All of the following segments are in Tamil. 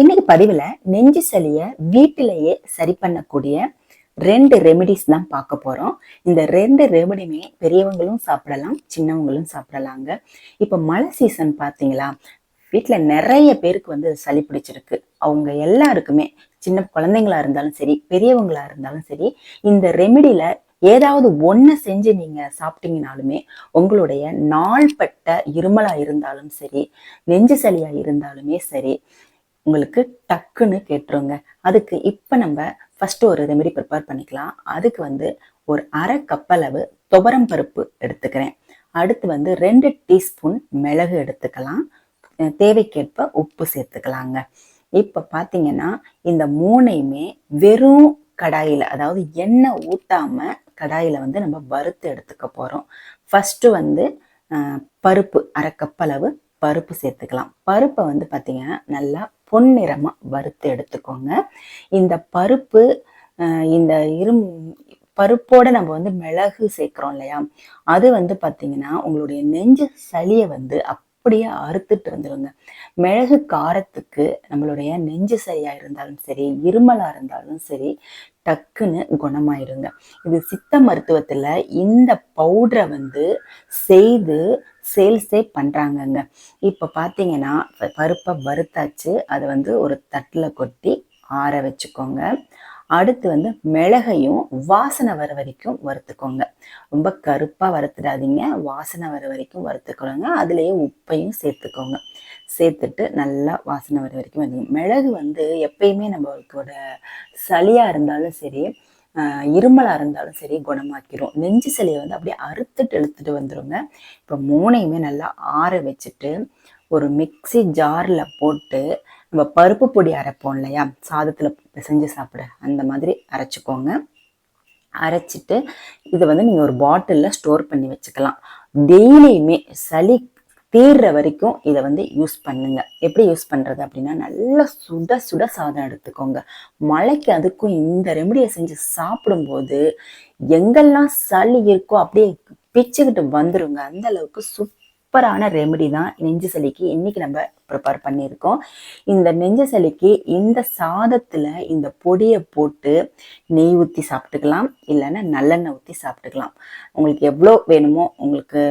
இன்னைக்கு பதிவுல நெஞ்சு சளிய வீட்டிலேயே சரி பண்ணக்கூடிய ரெண்டு ரெமிடிஸ் தான் பார்க்க போறோம். இந்த ரெண்டு ரெமிடியுமே பெரியவங்களும் சாப்பிடலாம் சின்னவங்களும் சாப்பிடலாங்க. இப்ப மழை சீசன் பாத்தீங்களா வீட்டில் நிறைய பேருக்கு வந்து சளி பிடிச்சிருக்கு. அவங்க எல்லாருக்குமே சின்ன குழந்தைங்களா இருந்தாலும் சரி பெரியவங்களா இருந்தாலும் சரி இந்த ரெமிடியில ஏதாவது ஒன்று செஞ்சு நீங்கள் சாப்பிட்டீங்கனாலுமே உங்களுடைய நாள்பட்ட இருமலாக இருந்தாலும் சரி நெஞ்சு சளியாக இருந்தாலுமே சரி உங்களுக்கு டக்குன்னு கேட்டுருங்க. அதுக்கு இப்போ நம்ம ஃபஸ்ட்டு ஒரு ரெமெடி ப்ரிப்பேர் பண்ணிக்கலாம். அதுக்கு வந்து ஒரு அரை கப்பளவு துவரம் பருப்பு எடுத்துக்கிறேன். அடுத்து வந்து ரெண்டு டீஸ்பூன் மிளகு எடுத்துக்கலாம். தேவைக்கேற்ப உப்பு சேர்த்துக்கலாங்க. இப்போ பார்த்தீங்கன்னா இந்த மூணையுமே வெறும் கடாயில் அதாவது எண்ணெய் ஊட்டாமல் கடாயில் வந்து நம்ம வறுத்து எடுத்துக்க போகிறோம் ஃபஸ்ட்டு வந்து பருப்பு அரை கப்பளவு பருப்பு சேர்த்துக்கலாம். பருப்பை வந்து பார்த்தீங்கன்னா நல்லா பொன்னிறமாக வறுத்து எடுத்துக்கோங்க. இந்த பருப்பு இந்த இரும் பருப்போட நம்ம வந்து மிளகு சேர்க்குறோம் இல்லையா? அது வந்து பார்த்தீங்கன்னா உங்களுடைய நெஞ்சு சளியை வந்து அப் அப்படியே அறுத்துட்டு இருந்துருங்க. மிளகு காரத்துக்கு நம்மளுடைய நெஞ்சு சரியாக இருந்தாலும் சரி இருமலா இருந்தாலும் சரி டக்குன்னு குணமாயிருங்க. இது சித்த மருத்துவத்துல இந்த பவுடரை வந்து செய்து சேல்ஸே பண்றாங்கங்க. இப்ப பாத்தீங்கன்னா பருப்பை வறுத்தாச்சு. அதை வந்து ஒரு தட்டுல கொட்டி ஆற வச்சுக்கோங்க. அடுத்து வந்து மிளகையும் வாசனை வர வரைக்கும் வறுத்துக்கோங்க. ரொம்ப கருப்பாக வறுத்துடாதீங்க. வாசனை வர வரைக்கும் வறுத்துக்கோங்க. அதுலேயே உப்பையும் சேர்த்துக்கோங்க. சேர்த்துட்டு நல்லா வாசனை வர வரைக்கும் வந்து மிளகு வந்து எப்பயுமே நம்மளோட சளியாக இருந்தாலும் சரி இருமலாக இருந்தாலும் சரி குணமாக்கிரும். நெஞ்சு சளியை வந்து அப்படியே அறுத்துட்டு இழுத்துட்டு வந்துருங்க. இப்போ மூணையுமே நல்லா ஆற வச்சுட்டு ஒரு மிக்ஸி ஜாரில் போட்டு நம்ம பருப்பு பொடி அரைப்போம் இல்லையா? சாதத்தில் பிசைஞ்சு சாப்பிட அந்த மாதிரி அரைச்சிக்கோங்க. அரைச்சிட்டு இதை வந்து நீங்கள் ஒரு பாட்டிலில் ஸ்டோர் பண்ணி வச்சுக்கலாம். டெய்லியுமே சளி தீர்ற வரைக்கும் இதை வந்து யூஸ் பண்ணுங்க. எப்படி யூஸ் பண்ணுறது அப்படின்னா நல்லா சுட சுட சாதம் எடுத்துக்கோங்க. மழைக்கு அதுக்கும் இந்த ரெமடியை செஞ்சு சாப்பிடும்போது எங்கெல்லாம் சளி இருக்கோ அப்படியே பிச்சுக்கிட்டு வந்துருங்க. அந்த அளவுக்கு சூப்பரான ரெமெடி தான் நெஞ்சு சளிக்கு. இன்னைக்கு நம்ம ப்ரிப்பேர் பண்ணியிருக்கோம். இந்த நெஞ்ச சளிக்கு இந்த சாதத்துல இந்த பொடியை போட்டு நெய் ஊற்றி சாப்பிட்டுக்கலாம் இல்லைன்னா நல்லெண்ணெய் ஊற்றி சாப்பிட்டுக்கலாம். உங்களுக்கு எவ்வளோ வேணுமோ உங்களுக்கு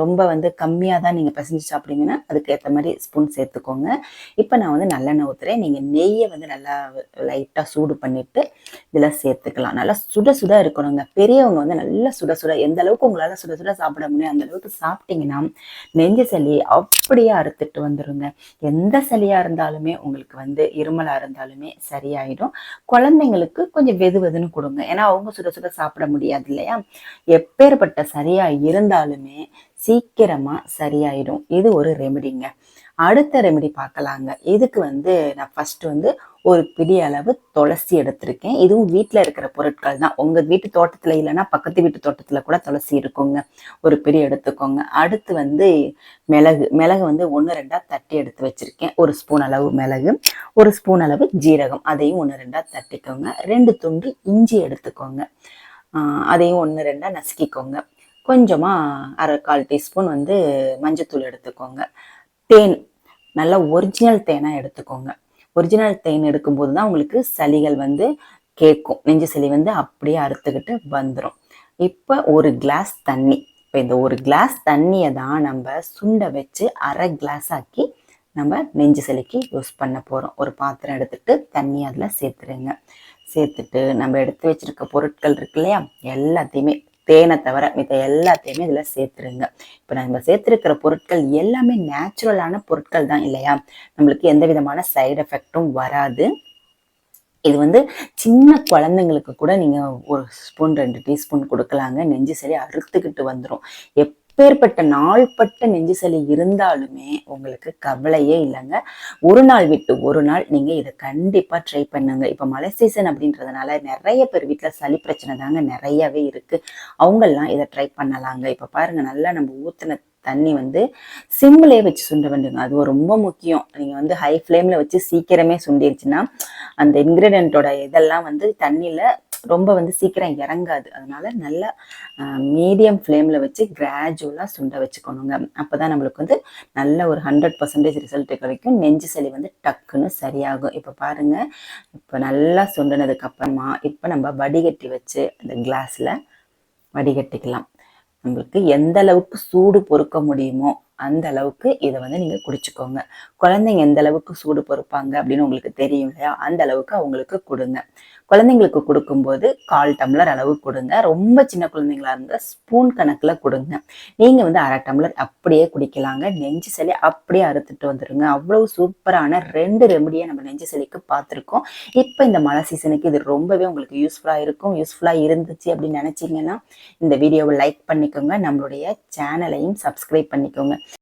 ரொம்ப வந்து கம்மியாக தான் நீங்கள் பிசைஞ்சு சாப்பிட்டீங்கன்னா அதுக்கு ஏற்ற மாதிரி ஸ்பூன் சேர்த்துக்கோங்க. இப்போ நான் வந்து நல்லெண்ணெய் ஊற்றுறேன் நீங்கள் நெய்யை வந்து நல்லா லைட்டாக சூடு பண்ணிட்டு இதில் சேர்த்துக்கலாம். நல்லா சுட சுட இருக்கணுங்க. பெரியவங்க வந்து நல்லா சுட சுட எந்த அளவுக்கு உங்களால் சுட சுட சாப்பிட முடியும் அந்த அளவுக்கு சாப்பிட்டீங்கன்னா நெஞ்சு சளி அப்படியே அறுத்துட்டு வந்துடும் வந்துருங்க எந்த சளியா இருந்தாலுமே உங்களுக்கு வந்து இருமலா இருந்தாலுமே சரியாயிடும். குழந்தைங்களுக்கு கொஞ்சம் வெது வெதுன்னு கொடுங்க. ஏன்னா அவங்க சுட சுட சாப்பிட முடியாது இல்லையா? எப்பேற்பட்ட சரியா இருந்தாலுமே சீக்கிரமாக சரியாயிடும். இது ஒரு ரெமெடிங்க அடுத்த ரெமெடி பார்க்கலாங்க. இதுக்கு வந்து நான் ஃபஸ்ட்டு வந்து ஒரு பிடி அளவு துளசி எடுத்திருக்கேன். இதுவும் வீட்டில் இருக்கிற பொருட்கள் தான். உங்கள் வீட்டு தோட்டத்தில் இல்லைன்னா பக்கத்து வீட்டு தோட்டத்தில் கூட துளசி இருக்குங்க. ஒரு பிடி எடுத்துக்கோங்க. அடுத்து வந்து மிளகு. மிளகு வந்து ஒன்று ரெண்டாக தட்டி எடுத்து வச்சுருக்கேன். ஒரு ஸ்பூன் அளவு மிளகு ஒரு ஸ்பூன் அளவு ஜீரகம். அதையும் ஒன்று ரெண்டாக தட்டிக்கோங்க. ரெண்டு துண்டு இஞ்சி எடுத்துக்கோங்க. அதையும் ஒன்று ரெண்டாக நசுக்கிக்கோங்க. கொஞ்சமாக அரை கால் டீஸ்பூன் வந்து மஞ்சத்தூள் எடுத்துக்கோங்க. தேன் நல்லா ஒரிஜினல் தேனாக எடுத்துக்கோங்க. ஒரிஜினல் தேன் எடுக்கும்போது தான் உங்களுக்கு சளிகள் வந்து கேட்கும் நெஞ்சு சளி வந்து அப்படியே அறுத்துக்கிட்டு வந்துடும் இப்போ ஒரு கிளாஸ் தண்ணி. இப்போ இந்த ஒரு கிளாஸ் தண்ணியை தான் நம்ம சுண்டை வச்சு அரை கிளாஸ் ஆக்கி நம்ம நெஞ்சு சளிக்கு யூஸ் பண்ண போகிறோம் ஒரு பாத்திரம் எடுத்துகிட்டு தண்ணி அதில் சேர்த்துருங்க. சேர்த்துட்டு நம்ம எடுத்து வச்சுருக்க பொருட்கள் இருக்கு இல்லையா? எல்லாத்தையுமே தேனை தவிர மித்த எல்லாத்தையுமே இதில் சேர்த்துருங்க. இப்போ நம்ம சேர்த்துருக்கிற பொருட்கள் எல்லாமே நேச்சுரலான பொருட்கள் தான் இல்லையா? நம்மளுக்கு எந்த விதமான சைடு எஃபெக்டும் வராது. இது வந்து சின்ன குழந்தைங்களுக்கு கூட நீங்கள் ஒரு ஸ்பூன் ரெண்டு டீஸ்பூன் கொடுக்கலாங்க. நெஞ்சு சரி அறுத்துக்கிட்டு வந்துடும் எப் எப்பேற்பட்ட நாள்பட்ட நெஞ்சு சளி இருந்தாலுமே உங்களுக்கு கவலையே இல்லைங்க. ஒரு நாள் விட்டு ஒரு நாள் நீங்க இதை கண்டிப்பா ட்ரை பண்ணுங்க. இப்ப மழை சீசன் அப்படின்றதுனால நிறைய பேர் வீட்டில் சளி பிரச்சனை தாங்க நிறையவே இருக்கு. அவங்கெல்லாம் இதை ட்ரை பண்ணலாங்க. இப்ப பாருங்க நல்லா நம்ம ஊற்றின தண்ணி வந்து சிம்மிலே வச்சு சுண்ட வேண்டுங்க அது ரொம்ப முக்கியம். நீங்கள் வந்து ஹை ஃப்ளேமில் வச்சு சீக்கிரமே சுண்டிருச்சுன்னா அந்த இன்க்ரீடியண்ட்டோட இதெல்லாம் வந்து தண்ணியில் ரொம்ப வந்து சீக்கிரம் இறங்காது. அதனால நல்லா மீடியம் ஃப்ளேமில் வச்சு கிராஜுவலாக சுண்ட வச்சுக்கணுங்க. அப்போ தான் நம்மளுக்கு வந்து நல்ல ஒரு ஹண்ட்ரட் பர்சன்டேஜ் ரிசல்ட் கிடைக்கும். நெஞ்சு சளி வந்து டக்குன்னு சரியாகும். இப்போ பாருங்கள் இப்போ நல்லா சுண்டினதுக்கப்புறமா இப்போ நம்ம வடிகட்டி வச்சு அந்த கிளாஸில் வடிகட்டிக்கலாம். உங்களுக்கு எந்த அளவுக்கு சூடு பொறுக்க முடியுமோ அந்த அளவுக்கு இதை வந்து நீங்கள் குடிச்சுக்கோங்க. குழந்தைங்க எந்த அளவுக்கு சூடு பொறுப்பாங்க அப்படின்னு உங்களுக்கு தெரியும் இல்லையா? அந்த அளவுக்கு அவங்களுக்கு கொடுங்க. குழந்தைங்களுக்கு கொடுக்கும்போது கால் டம்ளர் அளவு கொடுங்க. ரொம்ப சின்ன குழந்தைங்களா இருந்தால் ஸ்பூன் கணக்கில் கொடுங்க. நீங்கள் வந்து அரை டம்ளர் அப்படியே குடிக்கலாங்க. நெஞ்சு சளி அப்படியே அறுத்துட்டு வந்துடுங்க அவ்வளோ சூப்பரான ரெண்டு ரெமடியை நம்ம நெஞ்சு சளிக்கு பார்த்துருக்கோம். இப்போ இந்த மழை சீசனுக்கு இது ரொம்பவே உங்களுக்கு யூஸ்ஃபுல்லாக இருக்கும். யூஸ்ஃபுல்லாக இருந்துச்சு அப்படின்னு நினச்சிங்கன்னா இந்த வீடியோவை லைக் பண்ணிக்கோங்க. நம்மளுடைய சேனலையும் சப்ஸ்கிரைப் பண்ணிக்கோங்க.